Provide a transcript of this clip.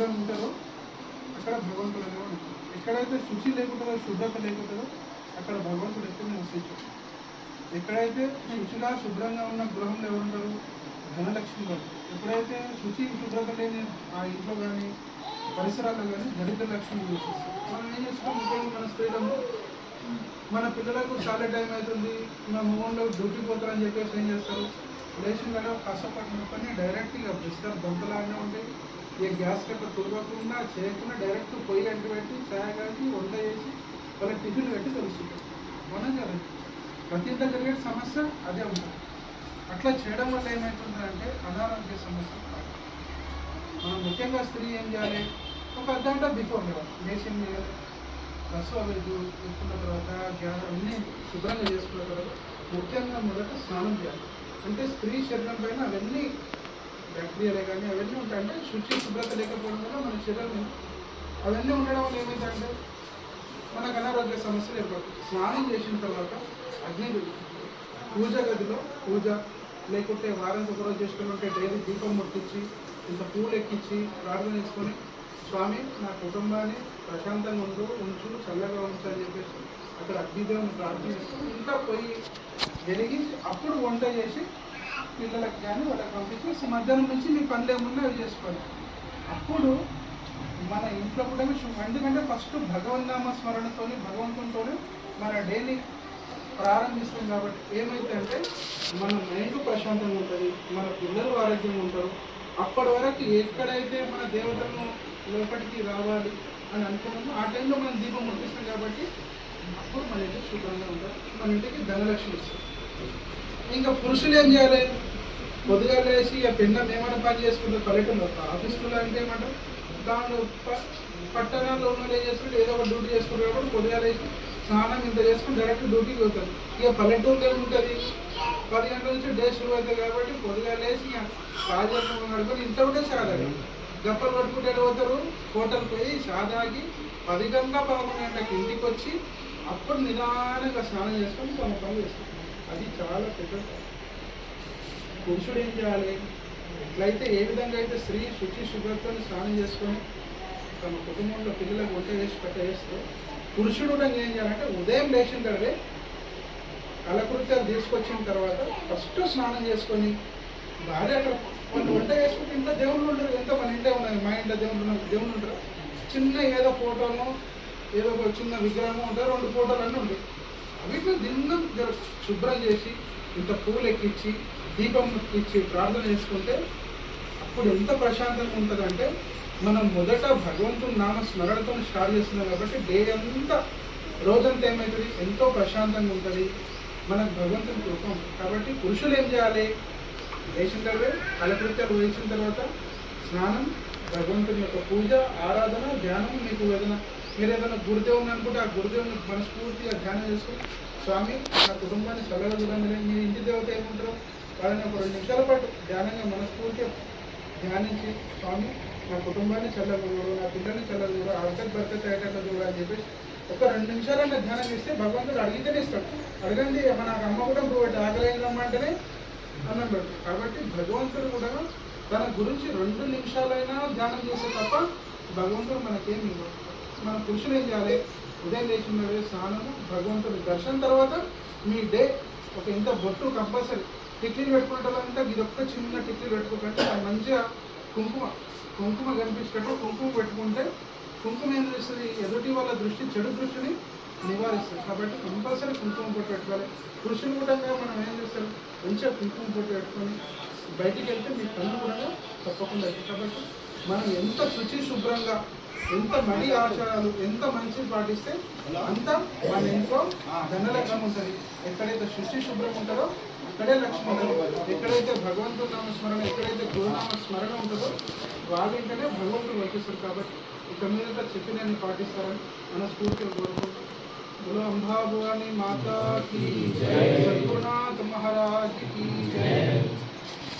శుభ్రంగా ఉంటారో అక్కడ భగవంతుడు అనేవాడు ఎక్కడైతే శుచి లేకుంటుందో శుభ్రత లేకుంటుందో అక్కడ భగవంతుడు ఎప్పుడు నివసించాడు. ఎక్కడైతే శుచిగా శుభ్రంగా ఉన్న గృహంలో ఎవరుంటారు? ధనలక్ష్మి గారు. ఎప్పుడైతే శుచి శుభ్రత లేని ఆ ఇంట్లో కానీ పరిసరాల్లో కానీ దళిత లక్ష్మి నివసిస్తారు. మనం ఏం చేస్తాం ముఖ్యంగా మన స్త్రీలము మన పిల్లలకు చాలా టైం అవుతుంది. మన మొగంలో డ్యూటీ పోతారని చెప్పేసి ఏం చేస్తారు? లేచిన కదా కష్టపడిన పని డైరెక్ట్గా బిస్తర్ బంతులాగానే ఉంటాయి. ఈ గ్యాస్ కట్ట తుడవకుండా చేయకుండా డైరెక్ట్ పొయ్యి అంటి పెట్టి చాయ్ కాసి వంట చేసి వాళ్ళకి టిఫిన్ పెట్టి తెలుస్తుంది మనం కదా? ప్రతి ఇంట్లో జరిగే సమస్య అదే ఉంటుంది. అట్లా చేయడం వల్ల ఏమవుతుందంటే అనారోగ్య సమస్య మనం ముఖ్యంగా స్త్రీ ఏం చేయాలి? ఒక అర్ధగంట బిఫోర్ కదా లేచి చేయాలి బస్సు తీసుకున్న తర్వాత గ్యాస్ అన్నీ శుభ్రంగా చేసుకున్న తర్వాత ముఖ్యంగా మొదట స్నానం చేయాలి. అంటే స్త్రీ శరీరం పైన అవన్నీ బ్యాక్టీరియా కానీ అవన్నీ ఉంటాయి. అంటే శుచి శుభ్రత లేకపోవడం వల్ల మన శరీరం అవన్నీ ఉండడం వల్ల ఏమైందంటే మనకు అనారోగ్య సమస్యలు ఏర్పడుతుంది స్నానం చేసిన తర్వాత అగ్ని పూజ గదిలో పూజ లేకుంటే వారానికి ఒకరోజు చేసుకున్నట్టే డైలీ దీపం ముట్టించి ఇంత పూలు ఎక్కించి ప్రార్థన చేసుకొని స్వామి నా కుటుంబాన్ని ప్రశాంతంగా ఉండు ఉంచు చల్లగా ఉంచు అని చెప్పేసి అక్కడ అగ్నిదేవుని ప్రార్థిస్తూ ఇంకా పోయి వెలిగించి అప్పుడు వంట చేసి పిల్లలకు కానీ వాళ్ళకి పంపించి మధ్యాహ్నం నుంచి మీ పనులు ఏమున్నా అవి చేసుకోవాలి. అప్పుడు మన ఇంట్లో కూడా ఎందుకంటే ఫస్ట్ భగవన్నామ స్మరణతోని భగవంతునితో మన డైలీ ప్రారంభిస్తాం కాబట్టి ఏమైందంటే మన మైండ్ ప్రశాంతంగా ఉంటుంది మన పిల్లలు ఆరోగ్యంగా ఉంటారు. అప్పటి వరకు ఎక్కడైతే మన దేవతలను లోపలికి రావాలి అని అనుకున్నామో ఆ టైంలో మనం దీపం ముట్టిస్తాం కాబట్టి అప్పుడు మన ఇంటికి శుభ్రంగా ఉంటారు మన ఇంటికి ధనలక్ష్మి వస్తుంది. ఇంకా పురుషులు ఏం చేయాలి? పొద్దుగా లేచి ఇక పిండం ఏమైనా పని చేసుకుంటే పల్లెటూరు ఆఫీసులో అంటే ఏమంటారు? దాంట్లో పట్టణాల్లో ఉన్న ఏం చేసుకుంటే ఏదో ఒక డ్యూటీ చేసుకుంటారు కాబట్టి పొద్దుగా లేచి స్నానం ఇంత చేసుకుని డైరెక్ట్ డ్యూటీకి పోతారు. ఇక పల్లెటూరులో ఏముంటుంది? పది గంటల నుంచి డే షురు అవుతుంది కాబట్టి పొద్దుగా లేచి ఇక సాధారణ నడుకొని ఇంత ఉంటే సాధారణ గప్పలు పట్టుకుంటే పోతారు? హోటల్ పోయి సాదాగి పది గంట పదకొండు గంటలకు ఇంటికి వచ్చి అప్పుడు నిదానంగా స్నానం చేసుకొని తమ పని చేసుకుంటారు. అది చాలా పెద్ద పురుషుడు ఏం చేయాలి? ఎట్లయితే ఏ విధంగా అయితే స్త్రీ శుచి శుభ్రతను స్నానం చేసుకొని తమ కుటుంబంలో పిల్లలకు వంట చేసి పెట్టేస్తే పురుషుడు కూడా ఏం చేయాలంటే ఉదయం లేచిన తర్వాత కలకృత్యాలు తీసుకొచ్చిన తర్వాత ఫస్ట్ స్నానం చేసుకొని భార్య అక్కడ వాళ్ళు వంట చేసుకుంటే ఇంట్లో దేవుళ్ళు ఉంటారు ఎంతో మన ఇంట్లో ఉన్నాయి మా ఇంట్లో దేవుళ్ళు ఉన్నారు దేవుళ్ళు ఉంటారు. చిన్న ఏదో ఫోటోను ఏదో ఒక చిన్న విగ్రహం ఉంటారు. రెండు ఫోటోలు అన్నీ ఉంటాయి. అవి దిన్నం శుభ్రం చేసి ఇంత పూలు ఎక్కించి దీపం ఎక్కించి ప్రార్థన చేసుకుంటే అప్పుడు ఎంత ప్రశాంతంగా ఉంటుందంటే మనం మొదట భగవంతుని నామస్మరణతో స్టార్ట్ చేస్తున్నాం కాబట్టి డే అంతా రోజంతా ఏమవుతుంది ఎంతో ప్రశాంతంగా ఉంటుంది. మనకు భగవంతుని కృపం. కాబట్టి పురుషులు ఏం చేయాలి? లేచిన తర్వాత కలకృత్యాలు వేసిన తర్వాత స్నానం భగవంతుని యొక్క పూజ ఆరాధన ధ్యానం మీకు ఏదైనా మీరు ఏదైనా గురుదేవుని అనుకుంటే ఆ గురుదేవుని మనస్ఫూర్తిగా ధ్యానం చేసుకుని స్వామి నా కుటుంబాన్ని చల్లగా చూడండి మీ ఇంటి దేవత ఏమంటారు వాళ్ళని ఒక రెండు నిమిషాల పాటు ధ్యానంగా మనస్ఫూర్తిగా ధ్యానించి స్వామి నా కుటుంబాన్ని చల్లగా నా పిల్లల్ని చల్లగా చూడు ఆకలి బర్కత్ అయ్యేటట్లు చూడు అని చెప్పేసి ఒక రెండు నిమిషాలన్నా ధ్యానం చేస్తే భగవంతుడు అడిగితేనే ఇస్తాడు. అడగండి మన అమ్మ కూడా ఇప్పుడు ఆకలి అయిందమ్మా అంటేనే అన్నం పెడతాడు. కాబట్టి భగవంతుడు కూడా తన గురించి రెండు నిమిషాలైనా ధ్యానం చేస్తే తప్ప భగవంతుడు మనకేమి ఇవ్వడు. మన పురుషులు ఏం చేయాలి. ఉదయం లేచిన స్నానము భగవంతుడి దర్శనం తర్వాత మీ డే ఒక ఇంత బొట్టు కంపల్సరీ. టిక్లీలు పెట్టుకుంటారంటే ఇది ఒక్క చిన్న టిక్లీ పెట్టుకోకంటే అది మంచిగా కుంకుమ కుంకుమ కనిపించేటట్టు కుంకుమ పెట్టుకుంటే కుంకుమ ఏం చేస్తుంది? ఎదుటి వాళ్ళ దృష్టి చెడు దృష్టిని నివారిస్తుంది. కాబట్టి కంపల్సరీ కుంకుమ పొట్టు పెట్టుకోవాలి. పురుషులు కూడా మనం ఏం చేస్తారు మంచిగా కుంకుమ పొట్టు పెట్టుకొని బయటికి వెళ్తే మీ పనులు కూడా తప్పకుండా కాబట్టి మనం ఎంత శుచి శుభ్రంగా ఎంత మడి ఆచారాలు ఎంత మంచి పాటిస్తే అంత మన ఇంట్లో ధనలక్ష్మి ఉంటుంది ఎక్కడైతే శుచి శుభ్రం ఉంటుందో అక్కడే లక్ష్మి ఉంటుంది ఎక్కడైతే భగవంతుడు నామ స్మరణ ఎక్కడైతే గురునామ స్మరణ ఉంటుందో వాళ్ళ ఇంటనే భగవంతుడు వర్తిస్తారు కాబట్టి ఇక మీద చెప్పినని పాటిస్తారని మనస్ఫూర్తిగా కోరుకుంటున్నాం बोलो अम्बा भवानी माता की जय सद्गुरुनाथ महाराज की जय